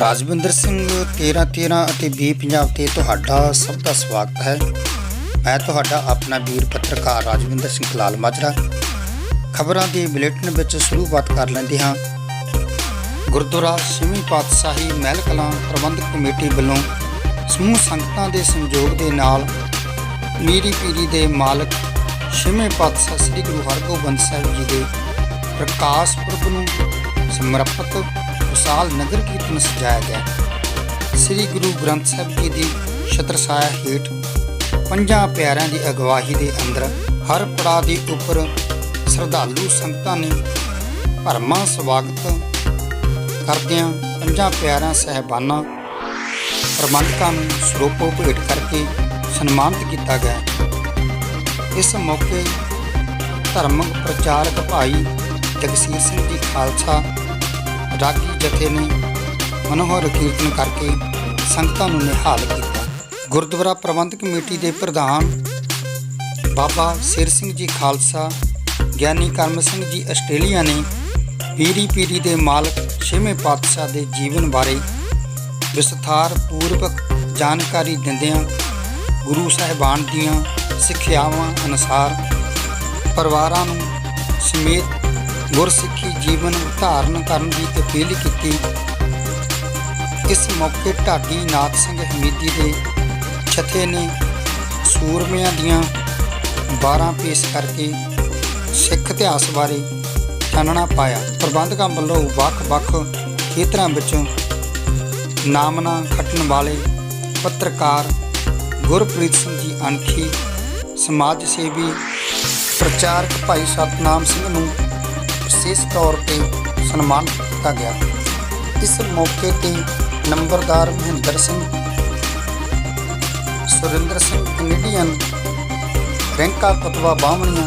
ਰਾਜਵਿੰਦਰ ਸਿੰਘ 13 13 ਅਤੇ ਬੀ ਪੰਜਾਬ ਤੇ ਤੁਹਾਡਾ ਸਭ ਦਾ ਸਵਾਗਤ ਹੈ। ਮੈਂ ਤੁਹਾਡਾ ਆਪਣਾ ਵੀਰ ਪੱਤਰਕਾਰ ਰਾਜਵਿੰਦਰ ਸਿੰਘ ਲਾਲ ਮਾਜਰਾ। ਖਬਰਾਂ ਦੇ ਬੁਲੇਟਿਨ ਵਿੱਚ ਸ਼ੁਰੂਆਤ ਕਰ ਲੈਂਦੇ ਹਾਂ। ਗੁਰਦੁਆਰਾ ਛੇਵੀਂ ਪਾਤਸ਼ਾਹੀ ਮਹਿਲ ਕਲਾਂ ਪ੍ਰਬੰਧਕ ਕਮੇਟੀ ਵੱਲੋਂ ਸਮੂਹ ਸੰਗਤਾਂ ਦੇ ਸੰਯੋਗ ਦੇ ਨਾਲ ਮੀਰੀ ਪੀਰੀ ਦੇ ਮਾਲਕ ਛੇਵੇਂ ਪਾਤਸ਼ਾਹ ਸ੍ਰੀ ਗੁਰੂ ਹਰਗੋਬਿੰਦ ਸਾਹਿਬ ਜੀ ਦੇ ਪ੍ਰਕਾਸ਼ ਪੁਰਬ ਨੂੰ ਸਮਰਪਿਤ ਵਿਸ਼ਾਲ ਨਗਰ ਕੀਰਤਨ ਸਜਾਇਆ ਗਿਆ ਸ੍ਰੀ ਗੁਰੂ ਗ੍ਰੰਥ ਸਾਹਿਬ ਜੀ ਦੀ ਛਤਰ ਛਾਇਆ ਹੇਠ ਪੰਜਾਂ ਪਿਆਰਿਆਂ ਦੀ ਅਗਵਾਈ ਦੇ ਅੰਦਰ ਹਰ ਪੜਾਅ ਦੇ ਉੱਪਰ ਸ਼ਰਧਾਲੂ ਸੰਗਤਾਂ ਨੇ ਭਰਮਾ ਸਵਾਗਤ ਕਰਦਿਆਂ ਪੰਜਾਂ ਪਿਆਰਿਆਂ ਸਹਿਬਾਨਾਂ ਪ੍ਰਬੰਧਕਾਂ ਨੂੰ ਸਰੋਪੋ ਭੇਟ ਕਰਕੇ ਸਨਮਾਨਿਤ ਕੀਤਾ ਗਿਆ ਇਸ ਮੌਕੇ ਧਰਮ ਪ੍ਰਚਾਰਕ ਭਾਈ ਜਗਸੀਰ ਸਿੰਘ ਜੀ ਖਾਲਸਾ ਰਾਗੀ ਜਥੇ ਨੇ ਮਨੋਹਰ ਕੀਰਤਨ ਕਰਕੇ ਸੰਗਤਾਂ ਨੂੰ ਨਿਹਾਲ ਕੀਤਾ। ਗੁਰਦੁਆਰਾ ਪ੍ਰਬੰਧਕ ਕਮੇਟੀ ਦੇ ਪ੍ਰਧਾਨ ਬਾਬਾ ਸਿਰ ਸਿੰਘ ਜੀ ਖਾਲਸਾ, ਗਿਆਨੀ ਕਰਮ ਸਿੰਘ ਜੀ ਆਸਟ੍ਰੇਲੀਆ ਨੇ ਪੀਰੀ ਪੀਰੀ ਦੇ ਮਾਲਕ ਛੇਵੇਂ ਪਾਤਸ਼ਾਹ ਦੇ ਜੀਵਨ ਬਾਰੇ ਵਿਸਥਾਰ ਪੂਰਵਕ ਜਾਣਕਾਰੀ ਦਿੰਦਿਆਂ ਗੁਰੂ ਸਾਹਿਬਾਨ ਦੀਆਂ ਸਿੱਖਿਆਵਾਂ ਅਨੁਸਾਰ ਪਰਿਵਾਰਾਂ ਨੂੰ ਸਮੇਤ ਗੁਰਸਿੱਖੀ ਜੀਵਨ ਧਾਰਨ ਕਰਨ ਦੀ ਅਪੀਲ ਕੀਤੀ। ਇਸ ਮੌਕੇ ਢਾਡੀ ਨਾਥ ਸਿੰਘ ਹਮੀਦੀ ਦੇ ਛਥੇ ਨੇ ਸੂਰਮਿਆਂ ਦੀਆਂ 12 ਪੇਸ਼ ਕਰਕੇ ਸਿੱਖ ਇਤਿਹਾਸ ਬਾਰੇ ਚਾਨਣਾ ਪਾਇਆ। ਪ੍ਰਬੰਧਕਾਂ ਵੱਲੋਂ ਵੱਖ-ਵੱਖ ਖੇਤਰਾਂ ਵਿੱਚੋਂ ਨਾਮਨਾ ਖੱਟਣ ਵਾਲੇ ਪੱਤਰਕਾਰ ਗੁਰਪ੍ਰੀਤ ਸਿੰਘ ਜੀ ਅਣਖੀ ਸਮਾਜ ਸੇਵੀ, ਪ੍ਰਚਾਰਕ ਭਾਈ ਸਤਨਾਮ ਸਿੰਘ ਨੂੰ ਵਿਸ਼ੇਸ਼ ਤੌਰ ਤੇ ਸਨਮਾਨਿਤ ਕੀਤਾ ਗਿਆ। ਇਸ ਮੌਕੇ ਤੇ ਨੰਬਰਦਾਰ ਮਹਿੰਦਰ ਸਿੰਘ, ਸੁਰਿੰਦਰ ਸਿੰਘ ਕੈਨੇਡੀਅਨ ਰੈਂਕਾ ਕੁਤਵਾ ਬਾਹਮਣੀਆਂ,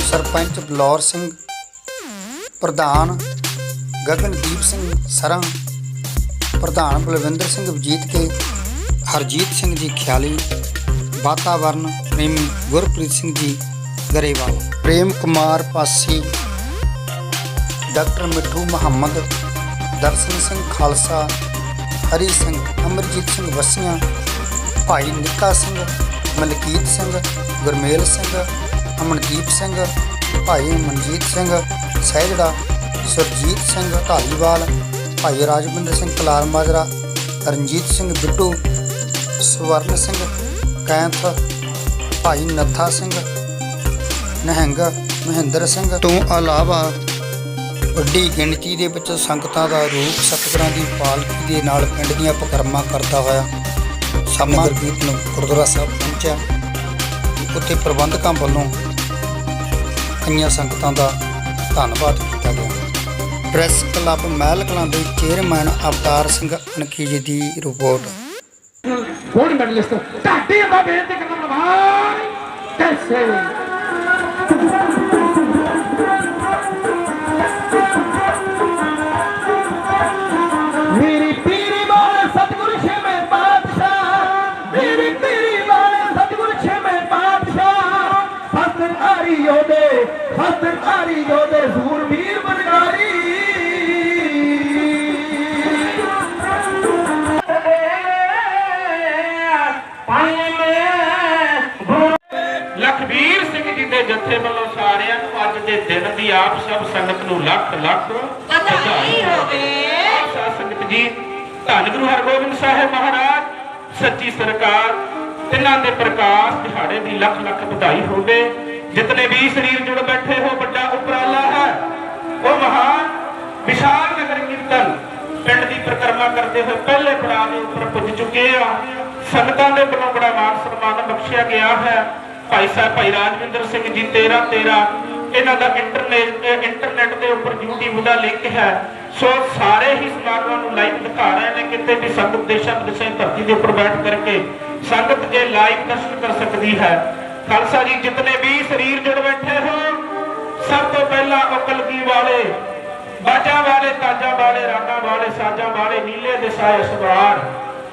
ਸਰਪੰਚ ਬਲੌਰ ਸਿੰਘ, ਪ੍ਰਧਾਨ ਗਗਨਦੀਪ ਸਿੰਘ ਸਰਾਂ, ਪ੍ਰਧਾਨ ਬਲਵਿੰਦਰ ਸਿੰਘ ਵਜੀਤ ਕੇ, ਹਰਜੀਤ ਸਿੰਘ ਜੀ ਖਿਆਲੀ, ਵਾਤਾਵਰਨ ਪ੍ਰੇਮੀ ਗੁਰਪ੍ਰੀਤ ਸਿੰਘ ਜੀ ਗਰੇਵਾਲ। ਪ੍ਰੇਮ ਕੁਮਾਰ ਪਾਸੀ ਡਾਕਟਰ ਮਿੱਠੂ ਮੁਹੰਮਦ, ਦਰਸ਼ਨ ਸਿੰਘ ਖਾਲਸਾ, ਹਰੀ ਸਿੰਘ, ਅਮਰਜੀਤ ਸਿੰਘ ਵਸੀਆਂ, ਭਾਈ ਨਿੱਕਾ ਸਿੰਘ, ਮਲਕੀਤ ਸਿੰਘ, ਗੁਰਮੇਲ ਸਿੰਘ, ਅਮਨਦੀਪ ਸਿੰਘ, ਭਾਈ ਮਨਜੀਤ ਸਿੰਘ, ਸਹਿਜੜਾ, ਸੁਰਜੀਤ ਸਿੰਘ ਢਾਲੀਵਾਲ, ਭਾਈ ਰਾਜਵਿੰਦਰ ਸਿੰਘ ਕਲਾਰ ਮਾਜਰਾ, ਰਣਜੀਤ ਸਿੰਘ ਬਿੱਟੂ, ਸਵਰਨ ਸਿੰਘ ਕੈਂਥ, ਭਾਈ ਨੱਥਾ ਸਿੰਘ, ਨਹਿੰਗ ਮਹਿੰਦਰ ਸਿੰਘ। ਤੋਂ ਇਲਾਵਾ ਵੱਡੀ ਗਿਣਤੀ ਦੇ ਵਿੱਚ ਸੰਗਤਾਂ ਦਾ ਰੂਪ ਸਤਿਗੁਰਾਂ ਦੀ ਪਾਲਕੀ ਦੇ ਨਾਲ ਪਿੰਡ ਦੀਆਂ ਪਕਰਮਾਂ ਕਰਦਾ ਹੋਇਆ ਸਮਾਂ ਕੀਰਤਨ ਗੁਰਦੁਆਰਾ ਸਾਹਿਬ ਪਹੁੰਚਿਆ। ਉੱਥੇ ਪ੍ਰਬੰਧਕਾਂ ਵੱਲੋਂ ਕਈਆਂ ਸੰਗਤਾਂ ਦਾ ਧੰਨਵਾਦ ਕੀਤਾ ਗਿਆ। ਪ੍ਰੈਸ ਕਲੱਬ ਮਹਿਲ ਕਲਾਂ ਦੇ ਚੇਅਰਮੈਨ ਅਵਤਾਰ ਸਿੰਘ ਅਣਖੀ ਜੀ ਦੀ ਰਿਪੋਰਟ। ਗੋਲਡ ਮੈਡਲਿਸਟ ਢਾਡੀ ਦਾ ਬੇਨਤੀ ਕਰਨਾ ਭਾਈ ਕੈਸੇ? ਆਰੀ ਯੋਦੇ ਸੂਰਬੀਰ ਬਨਗਾਰੀ ਲਖਵੀਰ ਸਿੰਘ ਜੀ ਦੇ ਜੱਥੇ ਵੱਲੋਂ ਸਾਰਿਆਂ ਨੂੰ ਅੱਜ ਦੇ ਦਿਨ ਦੀ ਆਪ ਸਭ ਸੰਗਤ ਨੂੰ ਲੱਖ ਲੱਖ ਵਧਾਈ। ਹੋਵੇ ਸਾਧ ਸੰਗਤ ਜੀ ਧੰਨ ਗੁਰੂ ਹਰਗੋਬਿੰਦ ਸਾਹਿਬ ਮਹਾਰਾਜ ਸੱਚੀ ਸਰਕਾਰ ਤਿੰਨਾਂ ਦੇ ਪ੍ਰਕਾਸ਼ ਦਿਹਾੜੇ ਦੀ ਲੱਖ ਲੱਖ ਵਧਾਈ ਹੋਵੇ। ਜਿਤਨੇ ਵੀ ਸਰੀਰ ਜੁੜ ਬੈਠੇ ਹੋ, ਵੱਡਾ ਉਪਰਾਲਾ ਹੈ। ਉਹ ਮਹਾਨ ਵਿਸ਼ਾਲ ਨਗਰ ਕੀਰਤਨ ਪਿੰਡ ਦੀ ਪ੍ਰਕਰਮਾ ਕਰਦੇ ਹੋਏ ਪਹਿਲੇ ਪੜਾਅ ਦੇ ਉੱਪਰ ਪੁੱਜ ਚੁੱਕੇ ਆ। ਸੰਗਤਾਂ ਦੇ ਵੱਲੋਂ ਬੜਾ ਮਾਨ ਸਨਮਾਨ ਬਖਸ਼ਿਆ ਗਿਆ ਹੈ। ਭਾਈ ਸਾਹਿਬ, ਭਾਈ ਰਾਜਵਿੰਦਰ ਸਿੰਘ ਜੀ 13 13 ਇਹਨਾਂ ਦਾ ਇੰਟਰਨੈਟ ਇੰਟਰਨੈਟ ਦੇ ਉੱਪਰ YouTube ਦਾ ਲਿੰਕ ਹੈ। ਸੋ ਸਾਰੇ ਹੀ ਸਮਾਗਮਾਂ ਨੂੰ ਲਾਈਵ ਦਿਖਾ ਰਹੇ ਨੇ, ਕਿਤੇ ਵੀ ਸੰਗਤ ਦੇਸ਼ਾਂ ਵਿਦੇਸ਼ਾਂ ਧਰਤੀ ਦੇ ਉੱਪਰ ਬੈਠ ਕਰਕੇ ਸੰਗਤ ਇਹ ਲਾਈਵ ਦਰਸ਼ਨ ਕਰ ਸਕਦੀ ਹੈ ਖਾਲਸਾ ਜੀ ਜਿਤਨੇ ਵੀ ਸਰੀਰ ਜੁੜ ਬੈਠੇ ਹੋ ਸਭ ਤੋਂ ਪਹਿਲਾਂ ਉਹ ਕਲਗੀ ਵਾਲੇ? ਬਾਜਾਂ ਵਾਲੇ ਤਾਜਾਂ ਵਾਲੇ ਰਾਗਾਂ ਵਾਲੇ ਸਾਜਾਂ ਵਾਲੇ ਨੀਲੇ ਦੇ ਸਾਏ ਸਵਾਰ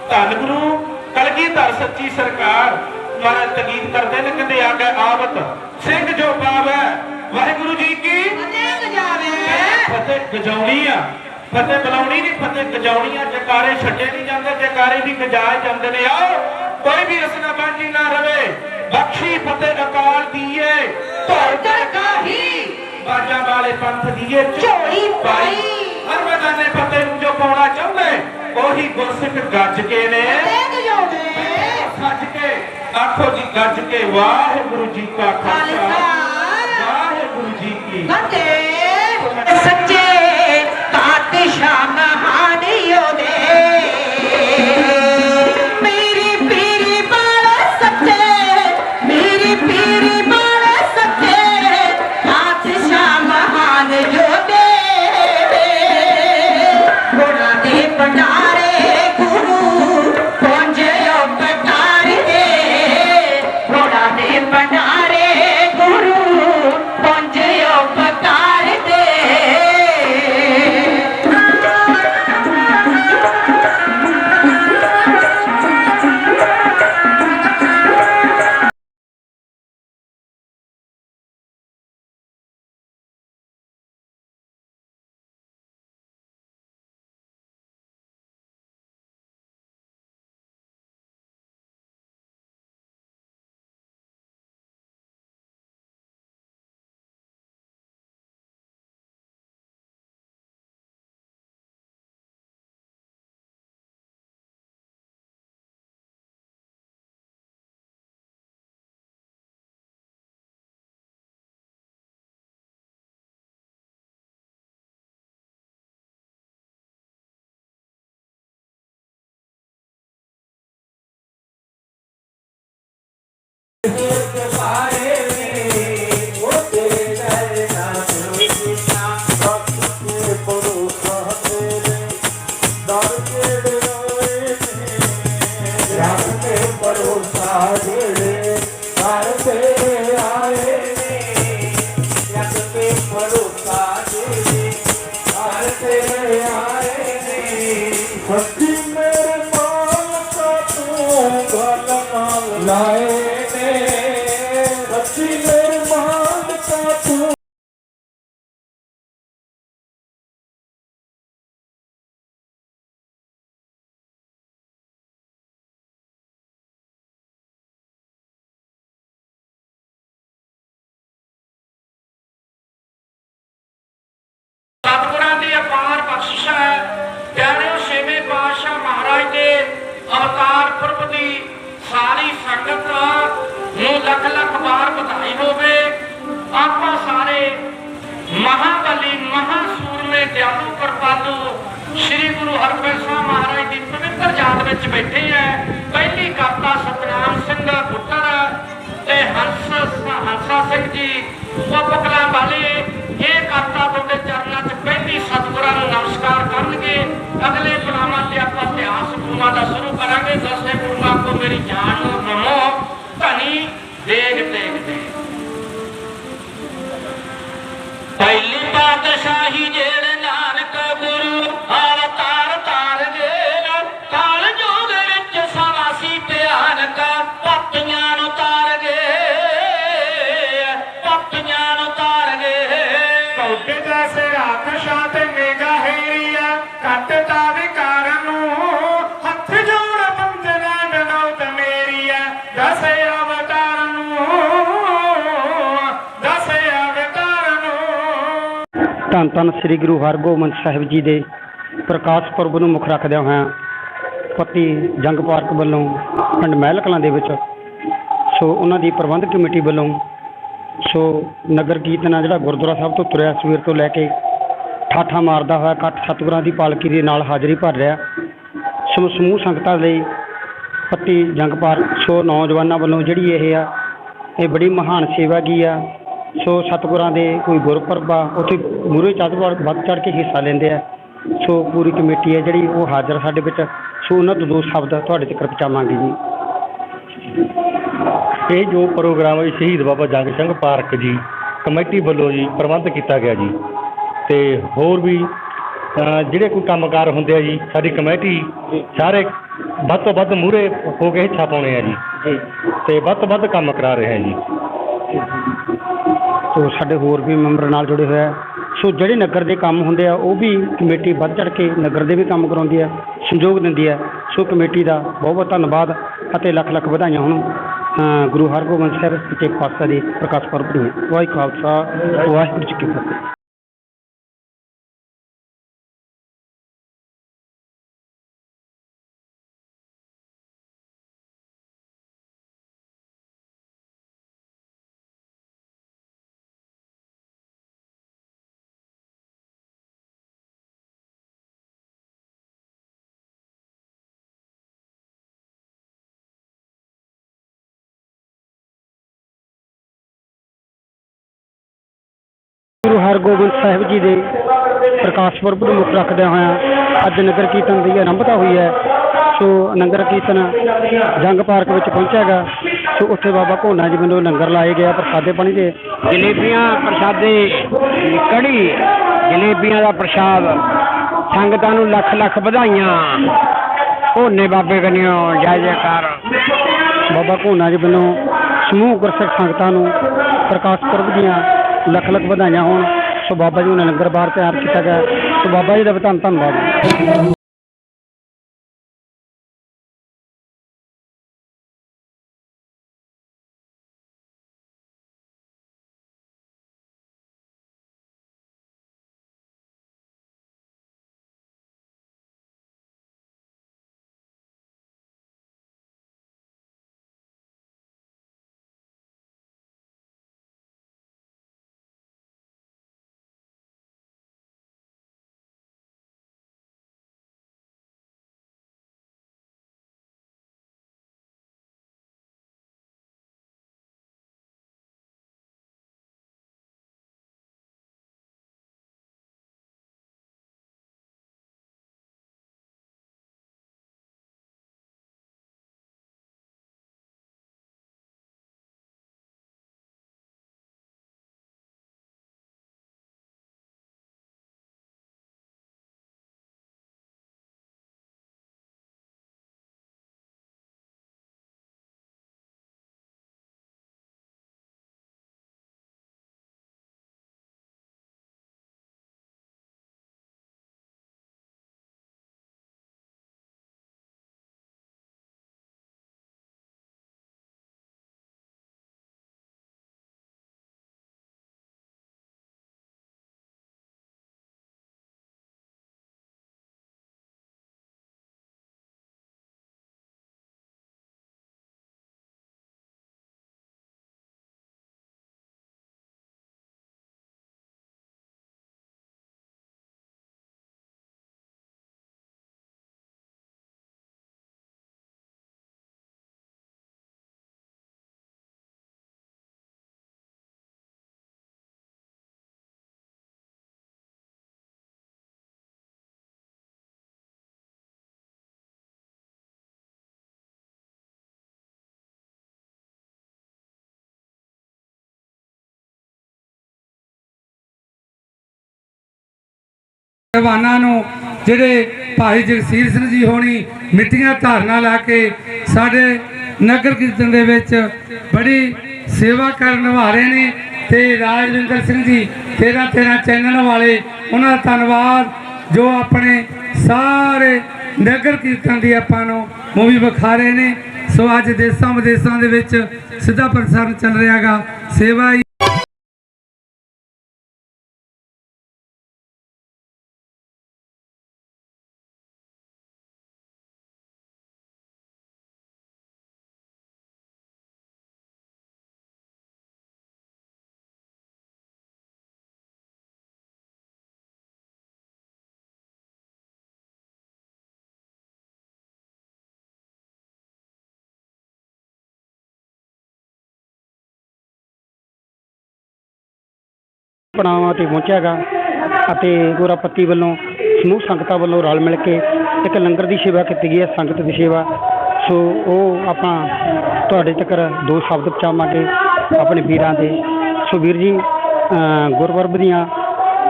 ਧੰਨ ਗੁਰੂ ਕਲਗੀਧਰ ਸੱਚੀ ਸਰਕਾਰ ਮਹਾਰਾਜ ਤਗੀਦ ਕਰਦੇ ਨੇ ਕਹਿੰਦੇ ਆ ਗਏ ਆਵਤ। ਸਿੰਘ ਜੋ ਪਾਵੈ ਵਾਹਿਗੁਰੂ ਜੀ ਕੀ ਫਤਿਹ ਗਜਾਵੇ ਫਤਿਹ ਗਜਾਉਣੀ ਆ। ਫਤਿਹ ਬੁਲਾਉਣੀ ਨਹੀਂ ਫਤਿਹ ਗਜਾਉਣੀਆਂ ਜਕਾਰੇ ਛੱਡੇ ਨਹੀਂ ਜਾਂਦੇ ਜਕਾਰੇ ਵੀ ਗਜਾਏ ਜਾਂਦੇ ਨੇ। ਆਓ ਕੋਈ ਵੀ ਰਸਨਾ ਬਾਂਝੀ ਨਾ ਰਵੇ। ਬਖਸ਼ੀ ਫਤਿਹ ਅਕਾਲ ਦੀਏ। ਧਰ ਦਰਗਾਹੀ ਬਾਜਾਂ ਵਾਲੇ ਪੰਥ ਦੀਏ ਝੋਲੀ ਪਾਈ। ਹਰ ਮੈਦਾਨੇ ਫਤਿਹ ਨੂੰ ਜੋ ਪਾਉਣਾ ਚਾਹੁੰਦੇ ਉਹੀ ਗੁਰਸਿੱਖ ਗੱਜ ਕੇ ਨੇ। ਸੱਜ ਕੇ ਆਖੋ ਜੀ ਗੱਜ ਕੇ ਵਾਹਿਗੁਰੂ ਜੀ ਕਾ ਖਾਲਸਾ। ਵਾਹਿਗੁਰੂ ਜੀ ਕੀ ਸੱਚੇ ਸਤਿਗੁਰਾਂ ਦੀ ਅਪਾਰ ਬਖਸ਼ਿਸ਼ ਹੈ ਪਿਆਰਿਓ ਛੇਵੇਂ ਪਾਤਸ਼ਾਹ ਮਹਾਰਾਜ ਦੇ ਅਵਤਾਰ ਪੁਰਬ ਦੀ ਸਾਰੀ ਸੰਗਤ ਨੂੰ ਲੱਖ ਲੱਖ ਵਾਰ ਵਧਾਈ ਹੋਵੇ। ਆਪਾਂ ਸਾਰੇ ਮਹਾਬਲੀ ਮਹਾਸੂਰਮੇ ਦਿਆਲੂ ਕਿਰਪਾਲੂ ਸ੍ਰੀ ਗੁਰੂ ਹਰਗੋਬਿੰਦ ਸਾਹਿਬ ਮਹਾਰਾਜ ਦੀ ਪਵਿੱਤਰ ਯਾਦ ਵਿੱਚ ਬੈਠੇ ਹੈ ਪਹਿਲੀ ਕਰਤਾ ਸਤਨਾਮ ਸਿੰਘ ਪੁੱਤਰ ਤੇ ਹੰਸ ਹੰਸਾ ਸਿੰਘ ਜੀ ਉਪਕਲਾ ਵਾਲੇ, ਇਹ ਕਰਤਾ ਤੁਹਾਡੇ ਚਰਨ 'ਚ ਨੂੰ ਨਮਸਕਾਰ ਕਰਨਗੇ। ਅਗਲੇ ਗੁਲਾਮਾਂ ਤੇ ਆਪਾਂ ਇਤਿਹਾਸ ਗੁਰੂਆਂ ਦਾ ਸ਼ੁਰੂ ਕਰਾਂਗੇ। ਦਸੇ ਗੁਰੂਆਂ ਕੋ ਮੇਰੀ ਜਾਨ ਨੂੰ ਨਮੋ। ਧਨੀ ਦੇਗ ਦੇਗ ਦੇ ਕੱਟਦਾ ਨੂੰ ਹੱਥ ਜੋੜ ਬੰਦਨਾ ਬਨੌਤ ਮੇਰੀਆ ਦਸੇ ਅਵਤਾਰ ਨੂੰ, ਦਸੇ ਅਵਤਾਰ ਨੂੰ। ਧੰਨ ਧੰਨ ਸ੍ਰੀ ਗੁਰੂ ਹਰਗੋਬਿੰਦ ਸਾਹਿਬ ਜੀ ਦੇ ਪ੍ਰਕਾਸ਼ ਪੁਰਬ ਨੂੰ ਮੁੱਖ ਰੱਖਦਿਆਂ ਹੋਇਆਂ ਪੱਤੀ ਜੰਗ ਪਾਰਕ ਵੱਲੋਂ ਪਿੰਡ ਮਹਿਲ ਕਲਾਂ ਦੇ ਵਿੱਚ, ਸੋ ਉਹਨਾਂ ਦੀ ਪ੍ਰਬੰਧਕ ਕਮੇਟੀ ਵੱਲੋਂ, ਸੋ ਨਗਰ ਕੀਰਤਨ ਆ ਜਿਹੜਾ ਗੁਰਦੁਆਰਾ ਸਾਹਿਬ ਤੋਂ ਤੁਰਿਆ ਸਵੇਰ ਤੋਂ ਲੈ ਕੇ ਠਾਠਾ ਮਾਰਦਾ ਹੋਇਆ ਇਕੱਠ ਸਤਿਗੁਰਾਂ ਦੀ ਪਾਲਕੀ ਦੇ ਨਾਲ ਹਾਜ਼ਰੀ ਭਰ ਰਿਹਾ। ਸੋ ਸਮੂਹ ਸੰਗਤਾਂ ਲਈ ਪੱਤੀ ਜੰਗ ਪਾਰਕ ਸੋ ਨੌਜਵਾਨਾਂ ਵੱਲੋਂ ਜਿਹੜੀ ਇਹ ਆ, ਇਹ ਬੜੀ ਮਹਾਨ ਸੇਵਾ ਕੀ ਆ, ਸੋ ਸਤਿਗੁਰਾਂ ਦੇ ਕੋਈ ਗੁਰਪੁਰਬ ਆ ਉੱਥੇ ਮੂਰੇ ਚੜ੍ਹ ਵੱਧ ਚੜ ਕੇ ਹਿੱਸਾ ਲੈਂਦੇ ਆ। ਸੋ ਪੂਰੀ ਕਮੇਟੀ ਹੈ ਜਿਹੜੀ ਉਹ ਹਾਜ਼ਰ ਸਾਡੇ ਵਿੱਚ। ਸੋ ਉਹਨਾਂ ਤੋਂ ਦੋ ਸ਼ਬਦ ਤੁਹਾਡੇ ਤੱਕ ਪਹੁੰਚਾਵਾਂਗੇ ਜੀ। ਇਹ ਜੋ ਪ੍ਰੋਗਰਾਮ ਹੈ ਸ਼ਹੀਦ ਬਾਬਾ ਜੰਗ ਸਿੰਘ ਪਾਰਕ ਜੀ, ਕਮੇਟੀ ਵੱਲੋਂ ਜੀ ਪ੍ਰਬੰਧ ਕੀਤਾ ਗਿਆ ਜੀ। ਤੇ ਹੋਰ ਵੀ ਜਿਹੜੇ ਕੋਈ ਕੰਮਕਾਰ ਹੁੰਦੇ ਆ ਜੀ ਸਾਡੀ ਕਮੇਟੀ ਸਾਰੇ ਵੱਧ ਤੋਂ ਵੱਧ ਮੂਹਰੇ ਹੋ ਕੇ ਹਿੱਸਾ ਪਾਉਣੇ ਆ ਜੀ। ਜੀ। ਤੇ ਵੱਧ ਤੋਂ ਵੱਧ ਕੰਮ ਕਰਾ ਰਹੇ ਆ ਜੀ। ਸੋ ਸਾਡੇ ਹੋਰ ਵੀ ਮੈਂਬਰ ਨਾਲ ਜੁੜੇ ਹੋਏ ਆ। ਸੋ ਜਿਹੜੇ ਨਗਰ ਦੇ ਕੰਮ ਹੁੰਦੇ ਆ ਉਹ ਵੀ ਕਮੇਟੀ ਵੱਧ ਚੜ ਕੇ ਨਗਰ ਦੇ ਵੀ ਕੰਮ ਕਰਾਉਂਦੀ ਹੈ ਸੰਯੋਗ ਦਿੰਦੀ ਹੈ ਸੋ ਕਮੇਟੀ ਦਾ ਬਹੁਤ ਬਹੁਤ ਧੰਨਵਾਦ ਅਤੇ ਲੱਖ ਲੱਖ ਵਧਾਈਆਂ ਹੋਣ। ਗੁਰੂ ਹਰਗੋਬਿੰਦ ਸਾਹਿਬ ਸੱਚੇ ਪਾਤਸ਼ਾਹ ਦੇ ਪ੍ਰਕਾਸ਼ ਪੁਰਬ ਦੀਆਂ। ਵਾਹਿਗੁਰੂ ਖਾਲਸਾ ਵਾਹਿਗੁਰੂ ਜੀ ਕੀ ਫਤਿਹ। ਗੁਰੂ ਹਰਗੋਬਿੰਦ ਸਾਹਿਬ ਜੀ ਦੇ ਪ੍ਰਕਾਸ਼ ਪੁਰਬ ਨੂੰ ਮੁੱਖ ਰੱਖਦਿਆਂ ਹੋਇਆਂ ਅੱਜ ਨਗਰ ਕੀਰਤਨ ਦੀ ਆਰੰਭਤਾ ਹੋਈ ਹੈ। ਸੋ ਨਗਰ ਕੀਰਤਨ ਜੰਗ ਪਾਰਕ ਵਿੱਚ ਪਹੁੰਚਿਆਗਾ ਸੋ ਉੱਥੇ ਬਾਬਾ ਘੋਨਾ ਜੀ ਵੱਲੋਂ ਲੰਗਰ ਲਾਏ ਗਿਆ ਪ੍ਰਸਾਦੇ ਪਾਣੀ ਦੇ। ਜਲੇਬੀਆਂ, ਪ੍ਰਸਾਦੇ ਕੜੀ ਜਲੇਬੀਆਂ ਦਾ ਪ੍ਰਸ਼ਾਦ। ਸੰਗਤਾਂ ਨੂੰ ਲੱਖ ਲੱਖ ਵਧਾਈਆਂ। ਘੋਨੇ ਬਾਬੇ ਕਨਿਓ, ਜੈ ਜੈਕਾਰ। ਬਾਬਾ ਘੋਨਾ ਜੀ ਵੱਲੋਂ ਸਮੂਹ ਗੁਰਸਿੱਖ ਸੰਗਤਾਂ ਨੂੰ ਪ੍ਰਕਾਸ਼ ਪੁਰਬ ਦੀਆਂ ਲੱਖ ਲੱਖ ਵਧਾਈਆਂ ਹੋਣ। ਸੋ ਬਾਬਾ ਜੀ ਨੂੰ ਲੰਗਰ ਬਾਰ ਤਿਆਰ ਕੀਤਾ ਗਿਆ। ਸੋ ਬਾਬਾ ਜੀ ਦਾ ਵੀ ਧੰਨ ਧੰਨਵਾਦ। ਪਹਿਲਵਾਨਾਂ ਨੂੰ ਜਿਹੜੇ ਭਾਈ ਜਗਸੀਰ ਸਿੰਘ ਜੀ ਹੋਣੀ ਮਿੱਟੀਆਂ ਧਾਰਨਾ ਲਾ ਕੇ ਸਾਡੇ ਨਗਰ ਕੀਰਤਨ ਦੇ ਵਿੱਚ ਬੜੀ ਸੇਵਾ ਕਰਨ ਨਿਭਾ ਰਹੇ ਨੇ ਤੇ ਰਾਜਵਿੰਦਰ ਸਿੰਘ ਜੀ 13 13 ਚੈਨਲ ਵਾਲੇ, ਉਹਨਾਂ ਦਾ ਧੰਨਵਾਦ। ਜੋ ਆਪਣੇ ਸਾਰੇ ਨਗਰ ਕੀਰਤਨ ਦੀ ਆਪਾਂ ਨੂੰ ਮੂਵੀ ਵਿਖਾ ਰਹੇ ਨੇ। ਸੋ ਅੱਜ ਦੇਸਾਂ ਵਿਦੇਸਾਂ ਦੇ ਵਿੱਚ ਸਿੱਧਾ ਪ੍ਰਸਾਰਣ ਚੱਲ ਰਿਹਾਗਾ। ਸੇਵਾ ਪੜਾਵਾਂ ਤੇ ਪਹੁੰਚਿਆਗਾ ਅਤੇ ਗੋਰਾਪੱਤੀ ਵੱਲੋਂ ਸਮੂਹ ਸੰਗਤਾਂ ਵੱਲੋਂ ਰਲ ਮਿਲ ਕੇ ਇੱਕ ਲੰਗਰ ਦੀ ਸੇਵਾ ਕੀਤੀ ਗਈ ਹੈ ਸੰਗਤ ਦੀ ਸੇਵਾ। ਸੋ ਉਹ ਆਪਾਂ ਤੁਹਾਡੇ ਤੱਕ ਦੋ ਸ਼ਬਦ ਪਹੁੰਚਾਵਾਂਗੇ ਆਪਣੇ ਵੀਰਾਂ ਦੇ। ਸੋ ਵੀਰ ਜੀ ਗੁਰਪੁਰਬ ਦੀਆਂ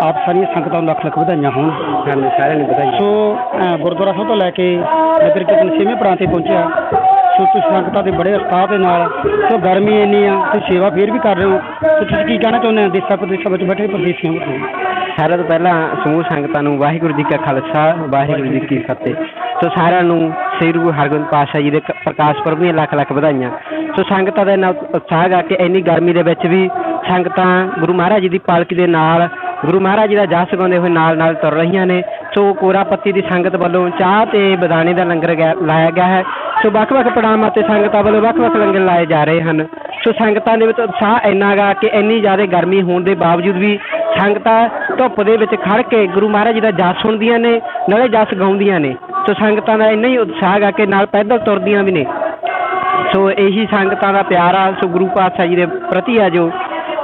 ਆਪ ਸਾਰੀਆਂ ਸੰਗਤਾਂ ਨੂੰ ਲੱਖ ਲੱਖ ਵਧਾਈਆਂ ਹੋਣ। ਸਾਰਿਆਂ ਨੂੰ ਵਧਾਈਆਂ। ਸੋ ਗੁਰਦੁਆਰਾ ਸਾਹਿਬ ਤੋਂ ਲੈ ਕੇ ਨਗਰ ਕੀਰਤਨ ਛੇਵੇਂ ਪੜਾਅ ਤੇ ਪਹੁੰਚਿਆ। ਤੁਸੀਂ ਸੰਗਤਾਂ ਦੇ ਬੜੇ ਉਤਸ਼ਾਹ ਦੇ ਨਾਲ। ਸੋ ਗਰਮੀ ਇੰਨੀ ਆ, ਤੁਸੀਂ ਸੇਵਾ ਫੇਰ ਵੀ ਕਰ ਰਹੇ ਹੋ। ਸੋ ਤੁਸੀਂ ਕੀ ਕਹਿਣਾ ਚਾਹੁੰਦੇ ਹੋ ਦੇਸਾਂ ਪ੍ਰਦੇਸਾਂ ਵਿੱਚ ਬੈਠੇ ਪਰਦੇਸੀਆਂ ਨੂੰ? ਸਾਰਿਆਂ ਤੋਂ ਪਹਿਲਾਂ ਸਮੂਹ ਸੰਗਤਾਂ ਨੂੰ ਵਾਹਿਗੁਰੂ ਜੀ ਕਾ ਖਾਲਸਾ, ਵਾਹਿਗੁਰੂ ਜੀ ਕੀ ਫਤਿਹ। ਸੋ ਸਾਰਿਆਂ ਨੂੰ ਸ੍ਰੀ ਗੁਰੂ ਹਰਗੋਬਿੰਦ ਪਾਤਸ਼ਾਹ ਜੀ ਦੇ ਪ੍ਰਕਾਸ਼ ਪੁਰਬ ਦੀਆਂ ਲੱਖ ਲੱਖ ਵਧਾਈਆਂ। ਸੋ ਸੰਗਤਾਂ ਦਾ ਇੰਨਾ ਉਤਸ਼ਾਹ ਗਾ ਕਿ ਇੰਨੀ ਗਰਮੀ ਦੇ ਵਿੱਚ ਵੀ ਸੰਗਤਾਂ ਗੁਰੂ ਮਹਾਰਾਜ ਜੀ ਦੀ ਪਾਲਕੀ ਦੇ ਨਾਲ, ਗੁਰੂ ਮਹਾਰਾਜ ਜੀ ਦਾ ਜਸ ਗਾਉਂਦੇ ਹੋਏ ਨਾਲ ਨਾਲ ਤੁਰ ਰਹੀਆਂ ਨੇ। ਸੋ ਕੋਰਾ ਪੱਤੀ ਦੀ ਸੰਗਤ ਵੱਲੋਂ ਚਾਹ ਤੇ ਬਦਾਣੇ ਦਾ ਲੰਗਰ ਗਿਆ- ਲਾਇਆ ਗਿਆ ਹੈ। ਸੋ ਵੱਖ-ਵੱਖ ਪੜਾਵਾਂ ਤੇ ਸੰਗਤਾਂ ਵੱਲੋਂ ਵੱਖ-ਵੱਖ ਲੰਗਰ ਲਾਏ ਜਾ ਰਹੇ ਹਨ। ਸੋ ਸੰਗਤਾਂ ਦੇ ਵਿੱਚ ਉਤਸ਼ਾਹ ਇੰਨਾ ਗਾ ਕਿ ਇੰਨੀ ਜ਼ਿਆਦਾ ਗਰਮੀ ਹੋਣ ਦੇ ਬਾਵਜੂਦ ਵੀ ਸੰਗਤਾਂ ਧੁੱਪ ਦੇ ਵਿੱਚ ਖੜ ਕੇ ਗੁਰੂ ਮਹਾਰਾਜ ਜੀ ਦਾ ਜਸ ਸੁਣਦੀਆਂ ਨੇ, ਨਾਲੇ ਜਸ ਗਾਉਂਦੀਆਂ ਨੇ। ਸੋ ਸੰਗਤਾਂ ਦਾ ਇੰਨਾ ਹੀ ਉਤਸ਼ਾਹ ਗਾ ਕਿ ਨਾਲ ਪੈਦਲ ਤੁਰਦੀਆਂ ਵੀ ਨੇ। ਸੋ ਇਹੀ ਸੰਗਤਾਂ ਦਾ ਪਿਆਰ ਆ। ਸੋ ਗੁਰੂ ਪਾਤਸ਼ਾਹ ਜੀ ਦੇ ਪ੍ਰਤੀ ਆ ਜੋ।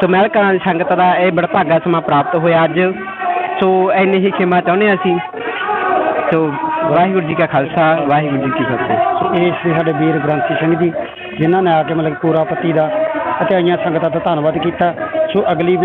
ਸੋ ਮਹਿਲਕਲਾਂ ਦੀ ਸੰਗਤ ਦਾ ਇਹ ਬੜਭਾਗਾ ਸਮਾਂ ਪ੍ਰਾਪਤ ਹੋਇਆ ਅੱਜ। ਸੋ ਇੰਨੀ ਹੀ ਖਿਮਾ ਚਾਹੁੰਦੇ ਹਾਂ ਅਸੀਂ। ਸੋ ਵਾਹਿਗੁਰੂ ਜੀ ਕਾ ਖਾਲਸਾ, ਵਾਹਿਗੁਰੂ ਜੀ ਕੀ ਫਤਿਹ। ਇਹ ਸੀ ਸਾਡੇ ਵੀਰ ਗ੍ਰੰਥੀ ਸਿੰਘ ਜੀ, ਜਿਨ੍ਹਾਂ ਨੇ ਆ ਕੇ ਮਤਲਬ ਪੂਰਾ ਪਤੀ ਦਾ ਅਤੇ ਆਈਆਂ ਸੰਗਤਾਂ ਦਾ ਧੰਨਵਾਦ ਕੀਤਾ। ਸੋ ਅਗਲੀ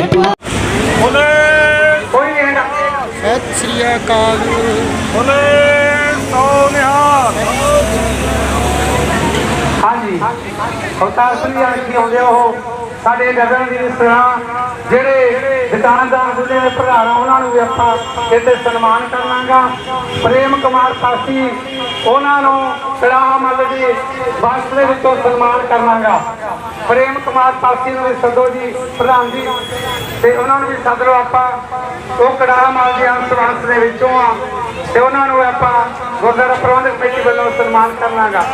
ਅਹ, ਕੋਈ ਨਹੀਂ ਹੈਗਾ ਸਤਿ ਸ੍ਰੀ ਅਕਾਲ। ਬੋਲੇ ਸੋਨਿਹਾਲ ਹਾਂਜੀ। ਅਵਤਾਰ ਸਿੰਘ ਜੀ ਆਉਂਦੇ ਉਹ। ਸਾਡੇ ਗਗਨ ਦੀ ਸਰਾਂ ਜਿਹੜੇ ਦੁਕਾਨਦਾਰ ਨੇ ਭਰਾਵਾਂ ਉਹਨਾਂ ਨੂੰ ਵੀ ਆਪਾਂ ਇੱਥੇ ਸਨਮਾਨ ਕਰਨਾਗਾ। ਪ੍ਰੇਮ ਕੁਮਾਰ ਸਾਸੀ ਉਹਨਾਂ ਨੂੰ ਸਲਾਹ ਮੱਲ ਦੀ ਵਸਤ ਦੇ ਵਿੱਚੋਂ ਸਨਮਾਨ ਕਰਨਾਗਾ। ਪ੍ਰੇਮ ਕੁਮਾਰ ਸਾਸੀ ਨੂੰ ਵੀ ਸਦੋ ਜੀ ਪ੍ਰਧਾਨ ਜੀ। ਤੇ ਉਹਨਾਂ ਨੂੰ ਵੀ ਸੱਦ ਲਓ ਆਪਾਂ। ਉਹ ਕੜਾਹ ਮਾਲ ਦੇ ਅੰਸ਼ ਵੰਸ਼ ਦੇ ਵਿੱਚੋਂ ਆ। ਤੇ ਉਹਨਾਂ ਨੂੰ ਆਪਾਂ ਗੁਰਦੁਆਰਾ ਪ੍ਰਬੰਧਕ ਕਮੇਟੀ ਵੱਲੋਂ ਸਨਮਾਨ ਕਰਨਾਗਾ।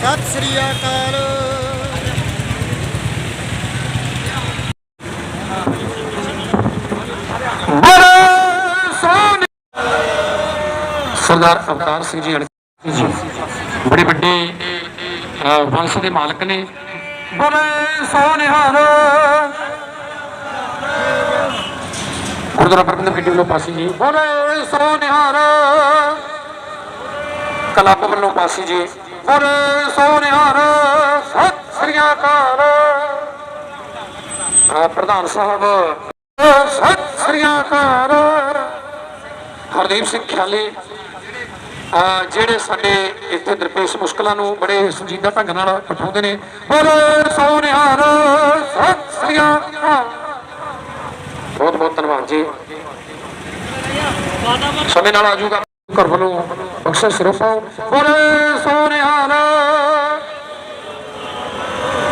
ਸਤਿ ਸ੍ਰੀ ਅਕਾਲ। ਸਰਦਾਰ ਅਵਤਾਰ ਸਿੰਘ ਜੀ ਅਣਖੀ ਜੀ ਬੜੇ ਵੱਡੇ ਵੰਸ਼ ਦੇ ਮਾਲਕ ਨੇ। ਬੋਲੇ ਸੋਨਿਹਾਲ। ਗੁਰਦੁਆਰਾ ਪ੍ਰਬੰਧਕ ਕਮੇਟੀ ਵੱਲੋਂ ਪਾਸੀ ਜੀ ਬੜੇ ਸੋਨਿਹਾਲ। ਕਲੱਬ ਵੱਲੋਂ ਪਾਸੀ ਜੀ ਬੋਲੇ ਸੋਨਿਹਾਲ। ਸਤਿ ਸ੍ਰੀ ਅਕਾਲ। ਪ੍ਰਧਾਨ ਸਾਹਿਬ। ਸਤਿ ਸ੍ਰੀ ਅਕਾਲ। ਹਰਦੀਪ ਸਿੰਘ ਖਿਆਲੀ। ਜਿਹੜੇ ਸਾਡੇ ਇੱਥੇ ਦਰਪੇਸ਼ ਮੁਸ਼ਕਲਾਂ ਨੂੰ ਬੜੇ ਸੰਜੀਦਾ ਢੰਗ ਨਾਲ ਉਠਾਉਂਦੇ ਨੇ, ਬੋਲੇ ਸੋਨਿਹਾਲ ਸਤਿ ਸ੍ਰੀ ਅਕਾਲ। ਬਹੁਤ ਬਹੁਤ ਧੰਨਵਾਦ ਜੀ। ਸਮੇਂ ਨਾਲ ਆਜੂਗਾ, ਘਰ ਵੱਲੋਂ ਬਖਸ਼ਿਸ਼ ਸਿਰਫਾ ਬੋਲੇ ਸੋਨਿਹਾਲ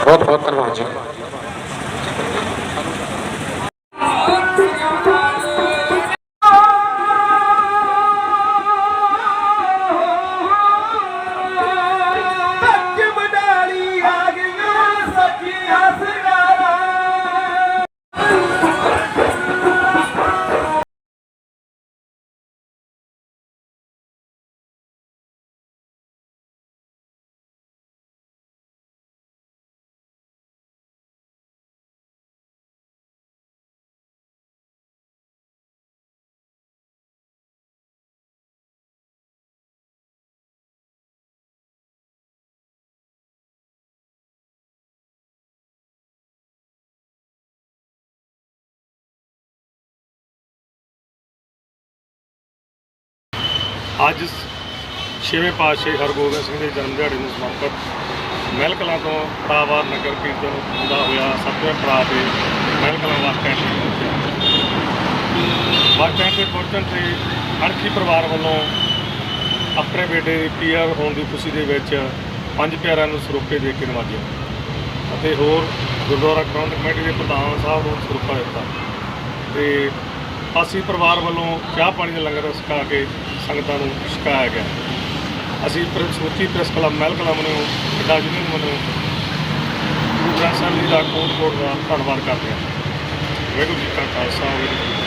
ਬਹੁਤ ਬਹੁਤ ਧੰਨਵਾਦ ਜੀ। ਅੱਜ ਛੇਵੇਂ ਪਾਤਸ਼ਾਹ ਹਰਗੋਬਿੰਦ ਸਿੰਘ ਦੇ ਜਨਮ ਦਿਹਾੜੇ ਨੂੰ ਸਮਰਪਿਤ ਮਹਿਲ ਕਲਾਂ ਤੋਂ ਪੜਾਵਾਰ ਨਗਰ ਕੀਰਤਨ ਹੁੰਦਾ ਹੋਇਆ ਸੱਤਵੇਂ ਪੜਾਅ ਤੇ ਮਹਿਲ ਕਲਾਂ ਬੱਸ ਸਟੈਂਡ ਤੇ ਪਹੁੰਚਿਆ। ਬੱਸ ਸਟੈਂਡ ਤੇ ਪਹੁੰਚਣ ਤੇ ਅਣਖੀ ਪਰਿਵਾਰ ਵੱਲੋਂ ਆਪਣੇ ਬੇਟੇ ਦੀ ਪੀਆਰ ਹੋਣ ਦੀ ਖੁਸ਼ੀ ਦੇ ਵਿੱਚ ਪੰਜ ਪਿਆਰਿਆਂ ਨੂੰ ਸਰੂਪੇ ਦੇ ਕੇ ਨਵਾਜਿਆ ਅਤੇ ਹੋਰ ਗੁਰਦੁਆਰਾ ਪ੍ਰਬੰਧਕ ਕਮੇਟੀ ਦੇ ਪ੍ਰਧਾਨ ਸਾਹਿਬ ਨੂੰ ਸਰੂਪਾ ਦਿੱਤਾ। ਤੇ ਅਸੀਂ ਪਰਿਵਾਰ ਵੱਲੋਂ ਚਾਹ ਪਾਣੀ ਦਾ ਲੰਗਰ ਛਕਾ ਕੇ ਸੰਗਤਾਂ ਨੂੰ ਛਕਾਇਆ ਗਿਆ। ਅਸੀਂ ਪ੍ਰ- ਸਮੁੱਚੀ ਪ੍ਰੈਸ ਕਲੱਬ, ਮਹਿਲ ਕਲੱਬ ਨੂੰ ਵੱਡਾ ਯੂਨੀਅਨ ਵੱਲੋਂ ਗੁਰੂ ਗ੍ਰੰਥ ਸਾਹਿਬ ਜੀ ਦਾ ਕੋਟ ਕੋਟ ਦਾ ਧੰਨਵਾਦ ਕਰਦੇ ਹਾਂ। ਵਾਹਿਗੁਰੂ ਜੀ ਕਾ ਖਾਲਸਾ, ਵਾਹਿਗੁਰੂ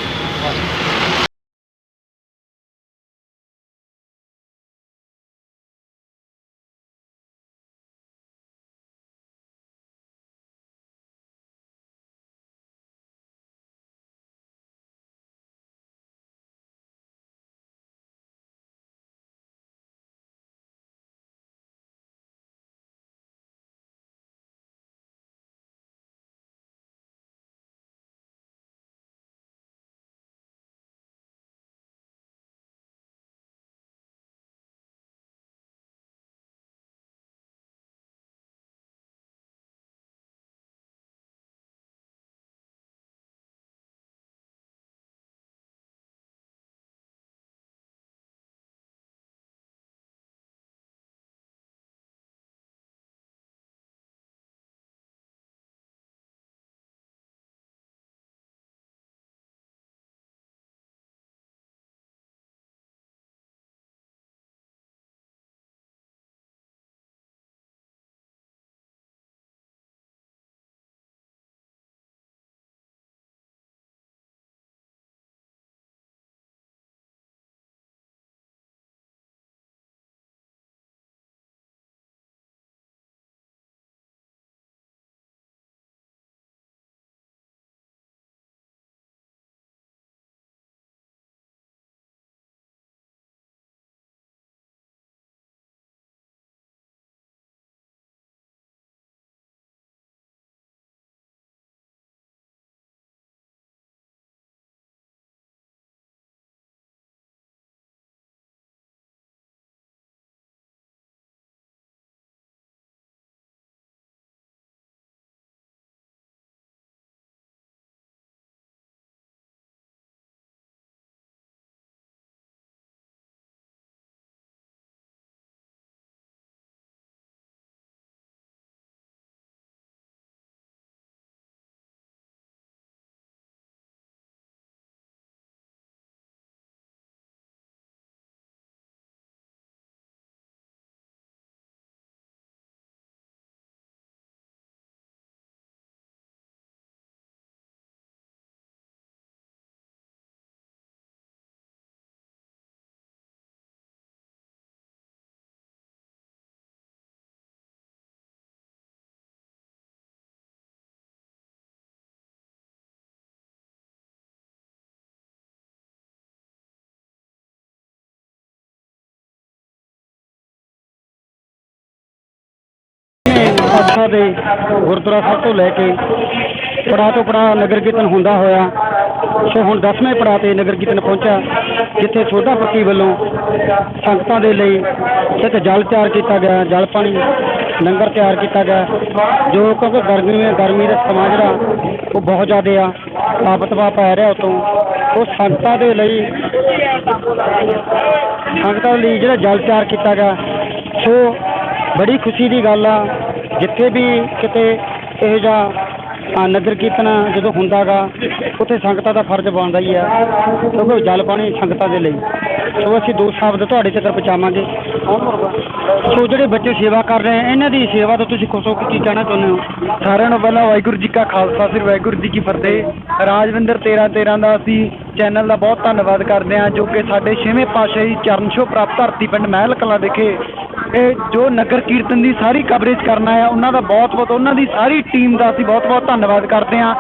ਪਾਤਸ਼ਾਹ ਦੇ ਗੁਰਦੁਆਰਾ ਸਾਹਿਬ ਤੋਂ ਲੈ ਕੇ ਪੜਾ ਤੋਂ ਪੜਾ ਨਗਰ ਕੀਰਤਨ ਹੁੰਦਾ ਹੋਇਆ, ਸੋ ਹੁਣ 10ਵੇਂ ਪੜਾ ਤੇ ਨਗਰ ਕੀਰਤਨ ਪਹੁੰਚਾ ਜਿੱਥੇ ਛੋਟਾ ਪੱਤੀ ਵੱਲੋਂ ਸੰਗਤਾਂ ਦੇ ਲਈ ਇੱਕ ਜਲ ਤਿਆਰ ਕੀਤਾ ਗਿਆ, ਜਲ ਪਾਣੀ, ਲੰਗਰ ਤਿਆਰ ਕੀਤਾ ਗਿਆ, ਜੋ ਕਿਉਂਕਿ ਗਰਮੀ ਵਿੱਚ, ਗਰਮੀ ਦਾ ਸਮਾਂ ਜਿਹੜਾ, ਉਹ ਬਹੁਤ ਜ਼ਿਆਦਾ ਆ ਤਾਪਤਵਾ ਪੈ ਰਿਹਾ ਉਤੋਂ, ਉਹ ਸੰਗਤਾਂ ਦੇ ਲਈ, ਸੰਗਤਾਂ ਲਈ ਜਿਹੜਾ ਜਲ ਤਿਆਰ ਕੀਤਾ ਗਿਆ, ਸੋ ਬੜੀ ਖੁਸ਼ੀ ਦੀ ਗੱਲ ਆ ਜਿੱਥੇ ਵੀ ਕਿਤੇ ਇਹ ਜਿਹਾ ਨਗਰ ਕੀਰਤਨ ਜਦੋਂ ਹੁੰਦਾਗਾ, ਉੱਥੇ ਸੰਗਤਾਂ ਦਾ ਫਰਜ਼ ਬਣਦਾ ਹੀ ਆ, ਕਿਉਂਕਿ ਜਲ ਪਾਣੀ ਸੰਗਤਾਂ ਦੇ ਲਈ। ਸੋ ਅਸੀਂ ਦੋ ਸ਼ਬਦ ਤੁਹਾਡੇ ਤੱਕ ਪਹੁੰਚਾਵਾਂਗੇ। ਸੋ ਜਿਹੜੇ ਬੱਚੇ ਸੇਵਾ ਕਰ ਰਹੇ ਆ, ਇਹਨਾਂ ਦੀ ਸੇਵਾ ਤੋਂ ਤੁਸੀਂ ਖੁਸ਼ ਹੋ ਕੇ ਕੀ ਕਹਿਣਾ ਚਾਹੁੰਦੇ ਹੋ? ਸਾਰਿਆਂ ਨੂੰ ਪਹਿਲਾਂ ਵਾਹਿਗੁਰੂ ਜੀ ਕਾ ਖਾਲਸਾ ਸ੍ਰੀ ਵਾਹਿਗੁਰੂ ਜੀ ਕੀ ਫਤਿਹ। ਰਾਜਵਿੰਦਰ 13 13 ਦਾ ਅਸੀਂ ਚੈਨਲ ਦਾ ਬਹੁਤ ਧੰਨਵਾਦ ਕਰਦੇ ਹਾਂ, ਜੋ ਕਿ ਸਾਡੇ ਛੇਵੇਂ ਪਾਤਸ਼ਾਹੀ ਚਰਨ ਛੋਹ ਪ੍ਰਾਪਤ ਧਰਤੀ ਪਿੰਡ ਮਹਿਲ ਕਲਾਂ ਵਿਖੇ ਇਹ ਜੋ ਨਗਰ ਕੀਰਤਨ ਦੀ ਸਾਰੀ ਕਵਰੇਜ ਕਰਨਾ ਹੈ, ਉਹਨਾਂ ਦਾ ਬਹੁਤ ਬਹੁਤ, ਉਹਨਾਂ ਦੀ ਸਾਰੀ ਟੀਮ ਦਾ ਅਸੀਂ ਬਹੁਤ ਬਹੁਤ ਧੰਨਵਾਦ ਕਰਦੇ ਹਾਂ।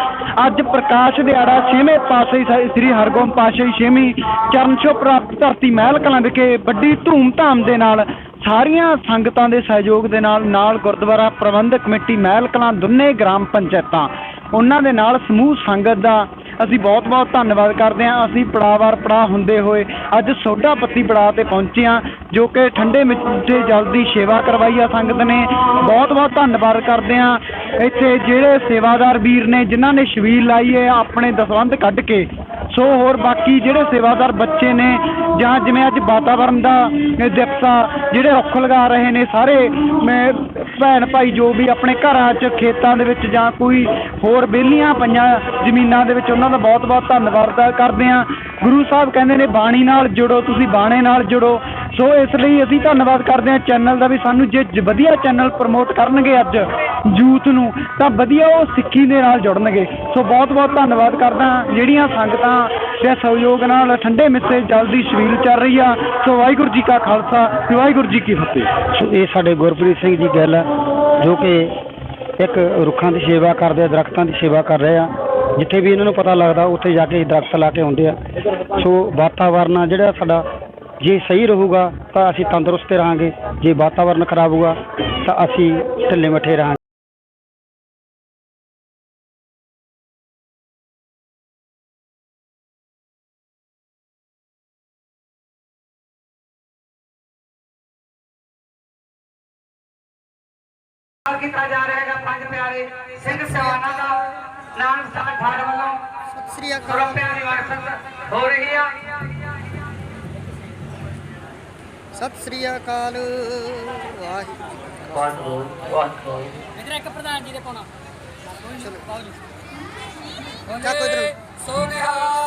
ਅੱਜ ਪ੍ਰਕਾਸ਼ ਦਿਹਾੜਾ ਛੇਵੇਂ ਪਾਤਸ਼ਾਹੀ ਸ੍ਰੀ ਹਰਗੋਬਿੰਦ ਪਾਤਸ਼ਾਹੀ ਛੇਵੀਂ ਚਰਨ ਪ੍ਰਾਪਤ ਧਰਤੀ ਮਹਿਲ ਕਲਾਂ ਵਿਖੇ ਵੱਡੀ ਧੂਮ-ਧਾਮ ਦੇ ਨਾਲ ਸਾਰੀਆਂ ਸੰਗਤਾਂ ਦੇ ਸਹਿਯੋਗ ਦੇ ਨਾਲ ਨਾਲ ਗੁਰਦੁਆਰਾ ਪ੍ਰਬੰਧਕ ਕਮੇਟੀ ਮਹਿਲ ਕਲਾਂ, ਦੁੰਨੇ ਗ੍ਰਾਮ ਪੰਚਾਇਤਾਂ। ਉਹਨਾਂ ਦੇ ਨਾਲ ਸਮੂਹ ਸੰਗਤ ਦਾ ਅਸੀਂ ਬਹੁਤ ਬਹੁਤ ਧੰਨਵਾਦ ਕਰਦੇ ਹਾਂ। ਅਸੀਂ ਪੜਾਵਾਰ ਪੜਾ ਹੁੰਦੇ ਹੋਏ ਅੱਜ ਸੋਢਾ ਪੱਤੀ ਪੜਾ ਤੇ ਪਹੁੰਚੇ ਹਾਂ, ਜੋ ਕਿ ਠੰਡੇ ਮਿੱਠੇ ਜਲ ਦੀ ਸੇਵਾ ਕਰਵਾਈ ਆ ਸੰਗਤ ਨੇ। ਬਹੁਤ ਬਹੁਤ ਧੰਨਵਾਦ ਕਰਦੇ ਹਾਂ। ਇੱਥੇ ਜਿਹੜੇ ਸੇਵਾਦਾਰ ਵੀਰ ਨੇ, ਜਿਨ੍ਹਾਂ ਨੇ ਛਬੀਲ ਲਾਈ ਹੈ ਆਪਣੇ ਦਸਵੰਧ ਕੱਢ ਕੇ, ਸੋ ਹੋਰ ਬਾਕੀ ਜਿਹੜੇ ਸੇਵਾਦਾਰ ਬੱਚੇ ਨੇ, ਜਾਂ ਜਿਵੇਂ ਅੱਜ ਵਾਤਾਵਰਣ ਦਾ ਇਹ ਦਿਵਸ ਆ ਜਿਹੜੇ ਰੁੱਖ ਲਗਾ ਰਹੇ ਨੇ, ਸਾਰੇ ਮੈਂ ਭੈਣ ਭਾਈ ਜੋ ਵੀ ਆਪਣੇ ਘਰਾਂ 'ਚ, ਖੇਤਾਂ ਦੇ ਵਿੱਚ ਜਾਂ ਕੋਈ ਹੋਰ ਵਿਹਲੀਆਂ ਪਈਆਂ ਜ਼ਮੀਨਾਂ ਦੇ ਵਿੱਚ ਉਹਨਾਂ ਦਾ ਬਹੁਤ ਬਹੁਤ ਧੰਨਵਾਦ ਕਰਦੇ ਹਾਂ। ਗੁਰੂ ਸਾਹਿਬ ਕਹਿੰਦੇ ਨੇ, ਬਾਣੀ ਨਾਲ ਜੁੜੋ, ਤੁਸੀਂ ਬਾਣੇ ਨਾਲ ਜੁੜੋ। ਸੋ ਇਸ ਲਈ ਅਸੀਂ ਧੰਨਵਾਦ ਕਰਦੇ ਹਾਂ। ਚੈਨਲ ਦਾ ਵੀ ਸਾਨੂੰ ਜੇ ਵਧੀਆ ਚੈਨਲ ਪ੍ਰਮੋਟ ਕਰਨਗੇ ਅੱਜ ਯੂਥ ਨੂੰ, ਤਾਂ ਵਧੀਆ ਉਹ ਸਿੱਖੀ ਦੇ ਨਾਲ ਜੁੜਨਗੇ। ਸੋ ਬਹੁਤ ਬਹੁਤ ਧੰਨਵਾਦ ਕਰਦਾ ਜਿਹੜੀਆਂ ਸੰਗਤਾਂ ਦੇ ਸਹਿਯੋਗ ਨਾਲ ਠੰਡੇ ਮਿੱਸੇ ਜਲਦੀ ਛਬੀਲ ਚੱਲ ਰਹੀ ਆ, ਸੋ ਵਾਹਿਗੁਰੂ ਜੀ ਕਾ ਖਾਲਸਾ ਤੇ ਵਾਹਿਗੁਰੂ ਜੀ ਕੀ ਫਤਿਹ। ਸੋ ਇਹ ਸਾਡੇ ਗੁਰਪ੍ਰੀਤ ਸਿੰਘ ਜੀ ਗੱਲ ਹੈ ਜੋ ਕਿ ਇੱਕ ਰੁੱਖਾਂ ਦੀ ਸੇਵਾ ਕਰਦੇ ਆ, ਦਰਖਤਾਂ ਦੀ ਸੇਵਾ ਕਰ ਰਹੇ ਆ। ਜਿੱਥੇ ਵੀ ਇਹਨਾਂ ਨੂੰ ਪਤਾ ਲੱਗਦਾ, ਉੱਥੇ ਜਾ ਕੇ ਦਰਖਤ ਲਾ ਕੇ ਆਉਂਦੇ ਆ। ਸੋ ਵਾਤਾਵਰਨ ਆ ਜਿਹੜਾ ਸਾਡਾ, ਜੇ ਸਹੀ ਰਹੂਗਾ, ਤਾਂ ਅਸੀਂ ਤੰਦਰੁਸਤ ਰਹਾਂਗੇ। ਜੇ ਵਾਤਾਵਰਨ ਖਰਾਬ ਹੋਊਗਾ, ਤਾਂ ਅਸੀਂ ਢਿੱਲੇ ਮੱਠੇ ਰਹਾਂਗੇ। ਕੀਤਾ ਜਾ ਰਿਹਾ ਸਵਾਨਾ ਦਾ ਨਾਨਕ ਸਾਹਿਬ ਠਾੜ ਵੱਲੋਂ ਸਤਿ ਸ੍ਰੀ ਰੁਪਿਆਂ ਦੀ ਵਰਸਤ ਹੋ ਰਹੀ ਆ। ਸਤਿ ਸ੍ਰੀ ਅਕਾਲ। ਵਾਹਿਗੁਰੂ। ਇਧਰ ਇੱਕ ਪ੍ਰਧਾਨ ਜੀ ਦੇ ਪਾਉਣਾ। ਕੋਈ ਇਧਰ ਸੋ ਗਿਆ ਸਤਿ ਸ੍ਰੀ